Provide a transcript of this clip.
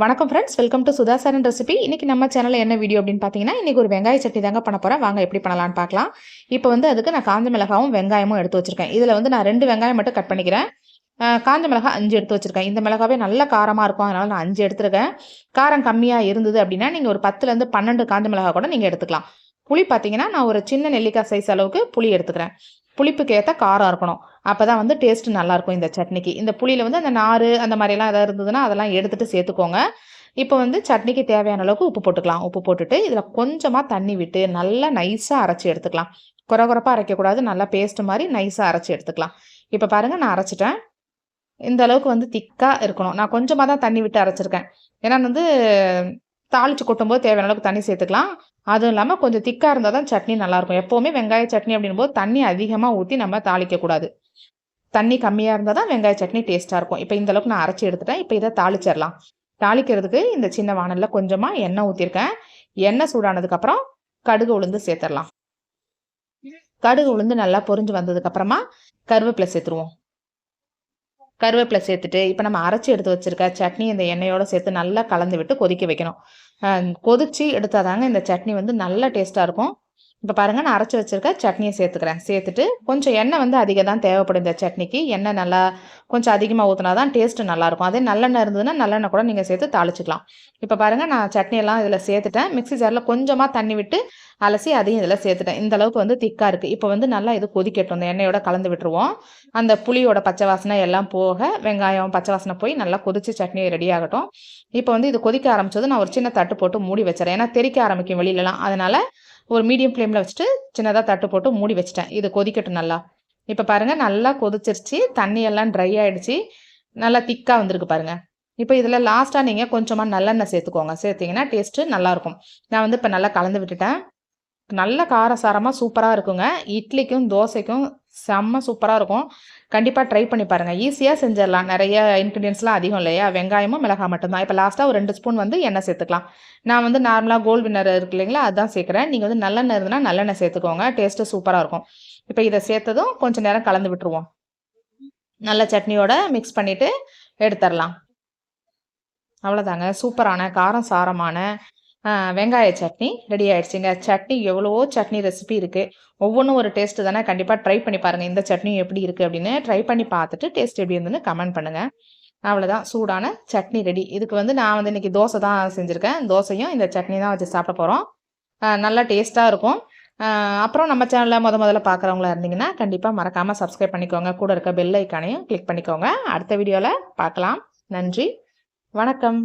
வணக்கம் friends welcome to Sudhasaran recipe இன்றைக்கி நம்ம சேனலில் என்ன வீடியோ அப்படின்னு பார்த்தீங்கன்னா இன்றைக்கி ஒரு வெங்காய சட்னி தாங்க பண்ண போகிறேன் வாங்க எப்படி பண்ணலான்னு பார்க்கலாம் இப்போ வந்து அதுக்கு நான் காஞ்ச மிளகாவும் வெங்காயமும் எடுத்து வச்சுருக்கேன். இதில் வந்து நான் ரெண்டு வெங்காயம் மட்டும் கட் பண்ணிக்கிறேன். காஞ்ச மிளகா அஞ்சு எடுத்து வச்சுருக்கேன். இந்த மிளகாவே நல்ல காரமாக இருக்கும். அதனால் நான் அஞ்சு எடுத்துருக்கேன். காரம் கம்மியாக இருந்தது அப்படின்னா நீங்கள் ஒரு பத்துலேருந்து பன்னெண்டு காஞ்ச மிளகா கூட நீங்கள் எடுத்துக்கலாம். புளி பார்த்தீங்கன்னா நான் ஒரு சின்ன நெல்லிக்காய் சைஸ் அளவுக்கு புளி எடுத்துக்கிறேன். புளிப்புக்கு ஏற்ற காரம் இருக்கணும். அப்போ தான் வந்து டேஸ்ட்டு நல்லாயிருக்கும் இந்த சட்னிக்கு. இந்த புளியில் வந்து அந்த நார் அந்த மாதிரிலாம் எதாவது இருந்ததுன்னா அதெல்லாம் எடுத்துகிட்டு சேர்த்துக்கோங்க. இப்போ வந்து சட்னிக்கு தேவையான அளவுக்கு உப்பு போட்டுக்கலாம். உப்பு போட்டுட்டு இதில் கொஞ்சமாக தண்ணி விட்டு நல்லா நைஸாக அரைச்சி எடுத்துக்கலாம். குறை குறைப்பாக அரைக்கக்கூடாது. நல்லா பேஸ்ட்டு மாதிரி நைஸாக அரைச்சி எடுத்துக்கலாம். இப்போ பாருங்கள் நான் அரைச்சிட்டேன். இந்த அளவுக்கு வந்து திக்காக இருக்கணும். நான் கொஞ்சமாக தான் தண்ணி விட்டு அரைச்சிருக்கேன். ஏன்னா வந்து தாளித்து கொட்டும்போது தேவையான அளவுக்கு தண்ணி சேர்த்துக்கலாம். அதுவும் இல்லாமல் கொஞ்சம் திக்காக இருந்தால் தான் சட்னி நல்லாயிருக்கும். எப்போவுமே வெங்காய சட்னி அப்படின்போது தண்ணி அதிகமாக ஊற்றி நம்ம தாளிக்கக்கூடாது. தண்ணி கம்மியாக இருந்தால் தான் வெங்காய சட்னி டேஸ்ட்டாக இருக்கும். இப்போ இந்தளவுக்கு நான் அரைச்சி எடுத்துட்டேன். இப்போ இதை தாளிச்சிடலாம். தாளிக்கிறதுக்கு இந்த சின்ன வானலில் கொஞ்சமாக எண்ணெய் ஊற்றிருக்கேன் எண்ணெய் சூடானதுக்கப்புறம் கடுகு உளுந்து சேர்த்துடலாம். கடுகு உளுந்து நல்லா பொறிஞ்சு வந்ததுக்கப்புறமா கருவேப்பிலை சேர்த்துருவோம். கருவேப்பிலை சேர்த்துட்டு இப்போ நம்ம அரைச்சி எடுத்து வச்சுருக்க சட்னி இந்த எண்ணெயோடு சேர்த்து நல்லா கலந்து விட்டு கொதிக்க வைக்கணும். கொதித்து எடுத்தால் தாங்க இந்த சட்னி வந்து நல்ல டேஸ்ட்டாக இருக்கும். இப்போ பாருங்கள் நான் அரைச்சி வச்சுருக்க சட்னியை சேர்த்துக்கிறேன். சேர்த்துட்டு கொஞ்சம் எண்ணெய் வந்து அதிகம் தான் தேவைப்படும் இந்த சட்னிக்கு. எண்ணெய் நல்லா கொஞ்சம் அதிகமாக ஊற்றினா தான் டேஸ்ட்டு நல்லாயிருக்கும். அதே நல்லெண்ணெய் இருந்ததுன்னா நல்லெண்ணெய் கூட நீங்கள் சேர்த்து தாளிச்சிக்கலாம். இப்போ பாருங்கள் நான் சட்னியெல்லாம் இதில் சேர்த்துட்டேன். மிக்சி ஜாரில் கொஞ்சமாக தண்ணி விட்டு அலசி அதையும் இதில் சேர்த்துட்டேன். இந்த அளவுக்கு வந்து திக்காக இருக்குது இப்போ வந்து நல்லா இது கொதிக்கட்டும். இந்த எண்ணெயோட கலந்து விட்டுருவோம். அந்த புளியோட பச்சை வாசனை எல்லாம் போக வெங்காயம் பச்சை வாசனை போய் நல்லா கொதிச்சு சட்னி ரெடி ஆகட்டும். இப்போ வந்து இது கொதிக்க ஆரம்பிச்சது நான் ஒரு சின்ன தட்டு போட்டு மூடி வச்சுறேன் ஏன்னா தெரிக்க ஆரம்பிக்கும் வெளியிலலாம். அதனால் ஒரு மீடியம் ஃப்ளேமில் வச்சுட்டு சின்னதாக தட்டு போட்டு மூடி வச்சுட்டேன். இது கொதிக்கட்டும் நல்லா. இப்போ பாருங்கள் நல்லா கொதிச்சிருச்சு. தண்ணியெல்லாம் ட்ரை ஆகிடுச்சு நல்லா திக்காக வந்திருக்கு பாருங்கள் இப்போ இதில் லாஸ்ட்டாக நீங்கள் கொஞ்சமாக நல்லெண்ணெய் சேர்த்துக்கோங்க. சேர்த்திங்கன்னா டேஸ்ட்டு நல்லாயிருக்கும். நான் வந்து இப்போ நல்லா கலந்து விட்டுட்டேன். நல்ல காரசாரமாக சூப்பராக இருக்குங்க. இட்லிக்கும் தோசைக்கும் செம்ம சூப்பராக இருக்கும். கண்டிப்பாக ட்ரை பண்ணி பாருங்கள் ஈஸியாக செஞ்சிடலாம். நிறைய இன்க்ரீடியன்ஸ்லாம் அதிகம் இல்லையா? வெங்காயமும் மிளகாய் மட்டும்தான். இப்போ லாஸ்ட்டாக ஒரு ரெண்டு ஸ்பூன் வந்து எண்ணெய் சேர்த்துக்கலாம். நான் வந்து நார்மலாக கோல்டு வின்னர் இருக்கு இல்லைங்களா? அதுதான் சேர்க்குறேன். நீங்கள் வந்து நல்லெண்ணெய் இருந்ததுன்னா நல்லெண்ணெய் சேர்த்துக்கோங்க. டேஸ்ட்டு சூப்பராக இருக்கும். இப்போ இதை சேர்த்ததும் கொஞ்சம் நேரம் கலந்து விட்டுருவோம். நல்ல சட்னியோட மிக்ஸ் பண்ணிவிட்டு எடுத்துடலாம். அவ்வளோதாங்க சூப்பரான காரம் சாரமான வெங்காய சட்னி ரெடி ஆகிடுச்சிங்க சட்னி எவ்வளவோ சட்னி ரெசிபி இருக்குது ஒவ்வொன்றும் ஒரு டேஸ்ட்டு தானே? கண்டிப்பாக ட்ரை பண்ணி பாருங்கள் இந்த சட்னி எப்படி இருக்குது அப்படின்னு ட்ரை பண்ணி பார்த்துட்டு டேஸ்ட் எப்படி இருந்துன்னு கமெண்ட் பண்ணுங்கள் அவ்வளோதான் சூடான சட்னி ரெடி இதுக்கு வந்து நான் வந்து இன்றைக்கி தோசை தான் செஞ்சுருக்கேன். தோசையும் இந்த சட்னி தான் வச்சு சாப்பிட போகிறோம் நல்லா டேஸ்ட்டாக இருக்கும். அப்புறம் நம்ம சேனலில் முத முதல்ல பார்க்குறவங்களா இருந்தீங்கன்னா கண்டிப்பாக மறக்காமல் சப்ஸ்கிரைப் பண்ணிக்கோங்க. கூட இருக்க பெல் ஐக்கானையும் கிளிக் பண்ணிக்கோங்க. அடுத்த வீடியோவில் பார்க்கலாம் நன்றி. வணக்கம்.